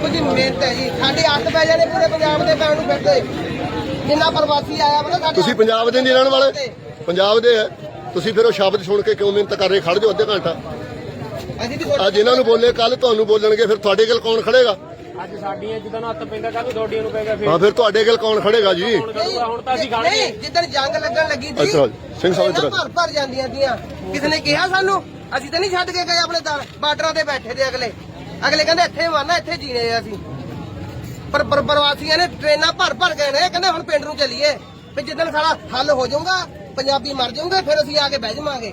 ਬਾਪੂ ਜੀ ਮਿਹਨਤ ਹੈ ਜੀ। ਸਾਡੇ ਅੱਠ ਪੈ ਜਾਣੇ ਪੂਰੇ ਪੰਜਾਬ ਦੇ ਪੈਣ ਨੂੰ ਫਿਰਦੇ ਜਿੰਨਾ ਪ੍ਰਵਾਸੀ ਆਇਆ ਨਾ ਸਾਡੇ ਤੁਸੀਂ ਪੰਜਾਬ ਦੇ ਨਹੀਂ ਰਹਿਣ ਵਾਲੇ। ਪੰਜਾਬ ਦੇ ਹੈ। ਤੁਸੀਂ ਫਿਰ ਉਹ ਸ਼ਬਦ ਸੁਣ ਕੇ ਕਿਉਂ ਮਿਹਨਤ ਕਰ ਰਹੇ? ਖੜ ਜਾਓ ਅੱਧੇ ਘੰਟਾ। ਅੱਜ ਇਹਨਾਂ ਨੂੰ ਬੋਲੇ ਕੱਲ ਤੁਹਾਨੂੰ ਬੋਲਣਗੇ ਫਿਰ ਤੁਹਾਡੇ ਕੋਲ ਕੌਣ ਖੜੇਗਾ? ਅੱਜ ਸਾਡੀਆਂ ਜਿੱਦਾਂ ਨੂੰ ਹੱਥ ਪੈਂਦਾ ਕੱਲ ਦੋਡੀਆਂ ਨੂੰ ਪੈਗਾ ਹਾਂ ਫਿਰ ਤੁਹਾਡੇ ਕੋਲ ਕੌਣ ਖੜੇਗਾ ਜੀ? ਹੁਣ ਤਾਂ ਅਸੀਂ ਖੜ ਨਹੀਂ ਗਏ। ਜਿੱਦਣ ਜੰਗ ਲੱਗਣ ਲੱਗੀ ਸੀ ਅੱਛਾ, ਸਿੰਘ ਸਾਹਿਬ ਇੱਧਰ। ਭਰ ਭਰ ਜਾਂਦੀਆਂ ਤੀਆਂ ਕਿਸੇ ਨੇ ਕਿਹਾ ਸਾਨੂੰ ਅਸੀਂ ਤਾਂ ਨਹੀਂ ਛੱਡ ਕੇ ਗਏ ਆਪਣੇ ਦਲ ਬਾਰਡਰਾਂ ਤੇ ਬੈਠੇ ਦੇ ਅਗਲੇ। ਅਗਲੇ ਕਹਿੰਦੇ ਇੱਥੇ ਮਰਨਾ ਇੱਥੇ ਜੀਣੇ ਆ ਅਸੀਂ। ਪਰ ਪਰ ਪ੍ਰਵਾਸੀਆਂ ਨੇ ਟ੍ਰੇਨਾਂ ਭਰ ਭਰ ਗਏ ਨੇ ਕਹਿੰਦੇ ਹੁਣ ਪਿੰਡ ਨੂੰ ਚੱਲੀਏ। ਵੀ ਜਿੱਦਣ ਸਾਡਾ ਹੱਲ ਹੋ ਜਾਊਗਾ ਪੰਜਾਬੀ ਮਰ ਜਾਊਗੇ ਫਿਰ ਅਸੀਂ ਆ ਕੇ ਬਹਿ ਜਾਵਾਂਗੇ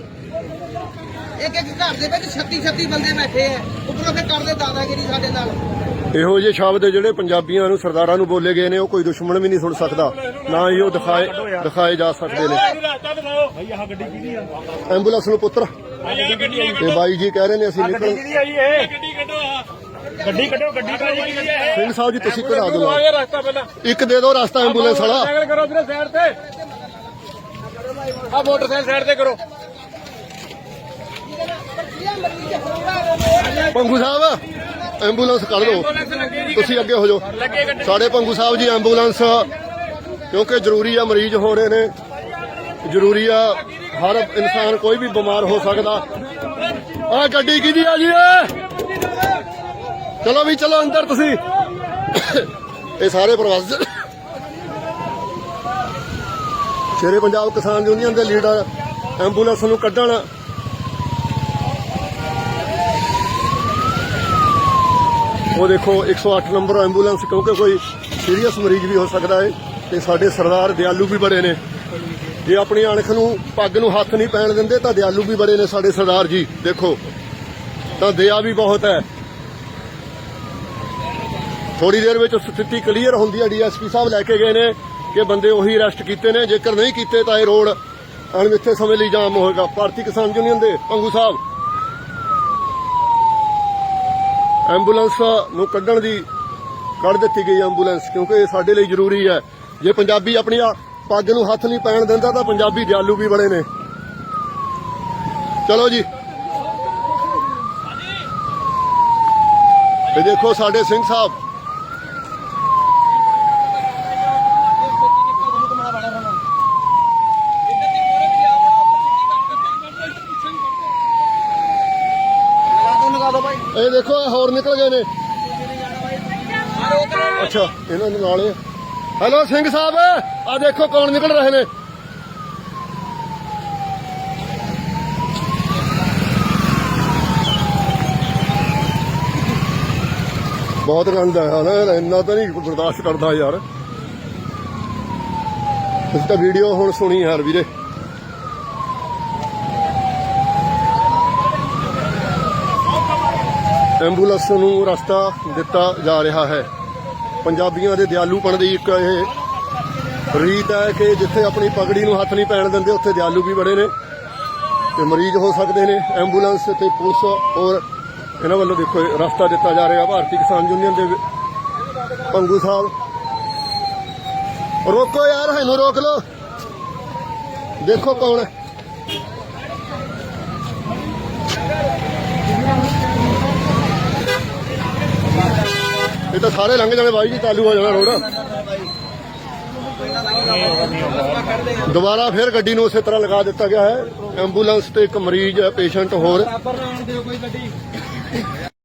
ਇੱਕ ਇੱਕ ਘਰ ਦੇ ਵਿੱਚ 36 36 ਬੰਦੇ ਬੈਠੇ ਆ। ਉੱਪਰੋਂ ਫਿਰ ਕਰਦੇ ਦਾਦਾਗਿਰੀ ਸਾਡੇ ਨਾਲ। ਇਹੋ ਜਿਹੇ ਸ਼ਬਦ ਜਿਹੜੇ ਪੰਜਾਬੀਆਂ ਨੂੰ ਸਰਦਾਰਾਂ ਨੂੰ ਬੋਲੇ ਗਏ ਨੇ ਉਹ ਕੋਈ ਦੁਸ਼ਮਣ ਵੀ ਨਹੀਂ ਸੁਣ ਸਕਦਾ। ਨਾ ਹੀ ਉਹ ਦਿਖਾਏ ਦਿਖਾਏ ਜਾ ਸਕਦੇ ਨੇ। ਐਂਬੂਲੈਂਸ ਨੂੰ ਪੁੱਤਰ। ਤੇ ਬਾਈ ਜੀ ਕਹਿ ਰਹੇ ਨੇ ਅਸੀਂ ਨਿਕਲ ਗੱਡੀ ਕੱਢੋ ਗੱਡੀ ਕੱਢੋ। ਗੱਡੀ ਕੱਢੋ ਜੀ ਇਹ ਸਿੰਘ ਸਾਹਿਬ ਜੀ ਤੁਸੀਂ ਕਢਾ ਦਿਓ। ਆ ਗਿਆ ਰਸਤਾ ਪਹਿਲਾਂ। ਇੱਕ ਦੇ ਦਿਓ ਰਸਤਾ ਐਂਬੂਲੈਂਸ ਵਾਲਾ। ਸਾਈਕਲ ਕਰੋ ਵੀਰੇ ਸਾਈਡ ਤੇ। ਆ ਮੋਟਰਸਾਈਕਲ ਸਾਈਡ ਤੇ ਕਰੋ। ਪੰਗੂ ਸਾਹਿਬ ਐਂਬੂਲੈਂਸ ਕੱਢ ਜੀ ਤੁਸੀਂ ਅੱਗੇ ਹੋ ਜਾਓ। ਸਾਡੇ ਪੰਗੂ ਸਾਹਿਬ ਜੀ ਐਂਬੂਲੈਂਸ ਕਿਉਂਕਿ ਜ਼ਰੂਰੀ ਆ ਮਰੀਜ਼ ਹੋ ਰਹੇ ਨੇ। ਜ਼ਰੂਰੀ ਆ ਹਰ ਇਨਸਾਨ ਕੋਈ ਵੀ ਬਿਮਾਰ ਹੋ ਸਕਦਾ। ਆ ਗੱਡੀ ਕਿਹਦੀ ਆ ਜੀ ਇਹ? ਚਲੋ ਵੀ ਚਲੋ ਅੰਦਰ ਤੁਸੀਂ। ਇਹ ਸਾਰੇ ਪ੍ਰਵਾਸੀ ਸ਼ੇਰੇ ਪੰਜਾਬ ਕਿਸਾਨ ਯੂਨੀਅਨ ਦੇ ਲੀਡਰ, ਐਂਬੂਲੈਂਸ ਨੂੰ ਕੱਢਣ। ਉਹ ਦੇਖੋ 108 ਨੰਬਰ ਐਂਬੂਲੈਂਸ, ਕਿਉਂਕਿ ਕੋਈ ਸੀਰੀਅਸ ਮਰੀਜ਼ ਵੀ ਹੋ ਸਕਦਾ ਹੈ ਤੇ ਸਾਡੇ ਸਰਦਾਰ ਦਿਆਲੂ ਵੀ ਬੜੇ ਨੇ। ਜੇ ਆਪਣੀ ਅਣਖ ਨੂੰ, ਪੱਗ ਨੂੰ ਹੱਥ ਨਹੀਂ ਪੈਣ ਦਿੰਦੇ, ਤਾਂ ਦਿਆਲੂ ਵੀ ਬੜੇ ਨੇ ਸਾਡੇ ਸਰਦਾਰ ਜੀ, ਦੇਖੋ। ਤਾਂ ਦਇਆ ਵੀ ਬਹੁਤ ਹੈ। ਥੋੜੀ ਦੇਰ ਵਿੱਚ ਸਥਿਤੀ ਕਲੀਅਰ ਹੁੰਦੀ ਹੈ ਡੀਐਸਪੀ ਸਾਹਿਬ ਲੈ ਕੇ ਗਏ ਨੇ ਕਿ ਬੰਦੇ ਉਹੀ ਅਰੈਸਟ ਕੀਤੇ ਨੇ। ਜੇਕਰ ਨਹੀਂ ਕੀਤੇ ਤਾਂ ਇਹ ਰੋਡ ਅਣਮਿੱਥੇ ਸਮੇਂ ਲਈ ਜਾਮ ਹੋਏਗਾ। ਭਾਰਤੀ ਕਿਸਾਨ ਯੂਨੀਅਨ ਦੇ ਪੰਗੂ ਸਾਹਿਬ, ਐਂਬੂਲੈਂਸ ਨੂੰ ਕੱਢਣ ਦੀ ਕੱਢ ਦਿੱਤੀ ਗਈ ਐਂਬੂਲੈਂਸ, ਕਿਉਂਕਿ ਇਹ ਸਾਡੇ ਲਈ ਜ਼ਰੂਰੀ ਹੈ। ਜੇ ਪੰਜਾਬੀ ਆਪਣੀ ਪੱਗ ਨੂੰ ਹੱਥ ਨਹੀਂ ਪੈਣ ਦਿੰਦਾ ਤਾਂ ਪੰਜਾਬੀ ਦਿਆਲੂ ਵੀ ਬੜੇ ਨੇ। ਚਲੋ ਜੀ। ਇਹ ਦੇਖੋ ਸਾਡੇ ਸਿੰਘ ਸਾਹਿਬ ਇਹ ਦੇਖੋ, ਇਹ ਹੋਰ ਨਿਕਲ ਗਏ ਨੇ। ਅੱਛਾ, ਇਹਨਾਂ ਦੇ ਨਾਲ ਹੈਲੋ ਸਿੰਘ ਸਾਹਿਬ, ਆ ਦੇਖੋ ਕੌਣ ਨਿਕਲ ਰਹੇ ਨੇ। ਬਹੁਤ ਗੰਦ ਆ ਨਾ ਇੰਨਾ ਤਾਂ ਨਹੀਂ ਬਰਦਾਸ਼ਤ ਕਰਦਾ ਯਾਰ। ਤੁਸੀਂ ਤਾਂ ਵੀਡੀਓ ਹੁਣ ਸੁਣੀ ਯਾਰ ਵੀਰੇ। ਐਂਬੂਲੈਂਸ ਨੂੰ ਰਸਤਾ ਦਿੱਤਾ ਜਾ ਰਿਹਾ ਹੈ। ਪੰਜਾਬੀਆਂ ਦੇ ਦਿਆਲੂਪਣ ਦੀ ਇੱਕ ਇਹ ਰੀਤ ਹੈ ਕਿ ਜਿੱਥੇ ਆਪਣੀ ਪਗੜੀ ਨੂੰ ਹੱਥ ਨਹੀਂ ਪੈਣ ਦਿੰਦੇ, ਉੱਥੇ ਦਿਆਲੂ ਵੀ ਬੜੇ ਨੇ ਤੇ ਮਰੀਜ਼ ਹੋ ਸਕਦੇ ਨੇ। ਐਂਬੂਲੈਂਸ ਤੇ ਪੁਲਿਸ ਔਰ ਇਹਨਾਂ ਵੱਲੋਂ ਦੇਖੋ ਰਸਤਾ ਦਿੱਤਾ ਜਾ ਰਿਹਾ। ਭਾਰਤੀ ਕਿਸਾਨ ਯੂਨੀਅਨ ਦੇ ਪੰਗੂ ਸਾਹਿਬ। ਰੋਕੋ ਯਾਰ, ਇਹਨੂੰ ਰੋਕ ਲਓ। ਦੇਖੋ ਕੌਣ ਹੈ ਇਹ ਤਾਂ ਸਾਰੇ ਲੰਘ ਜਾਣੇ ਬਾਈ ਜੀ ਤਾਲੂ ਹੋ ਜਾਣਾ ਰੋਡ। ਦੁਬਾਰਾ ਫਿਰ ਗੱਡੀ ਨੂੰ ਉਸੇ ਤਰ੍ਹਾਂ ਲਗਾ ਦਿੱਤਾ ਗਿਆ ਹੈ। ਐਂਬੂਲੈਂਸ ਤੇ ਇੱਕ ਮਰੀਜ਼ ਹੈ ਪੇਸ਼ੈਂਟ ਹੋਰ।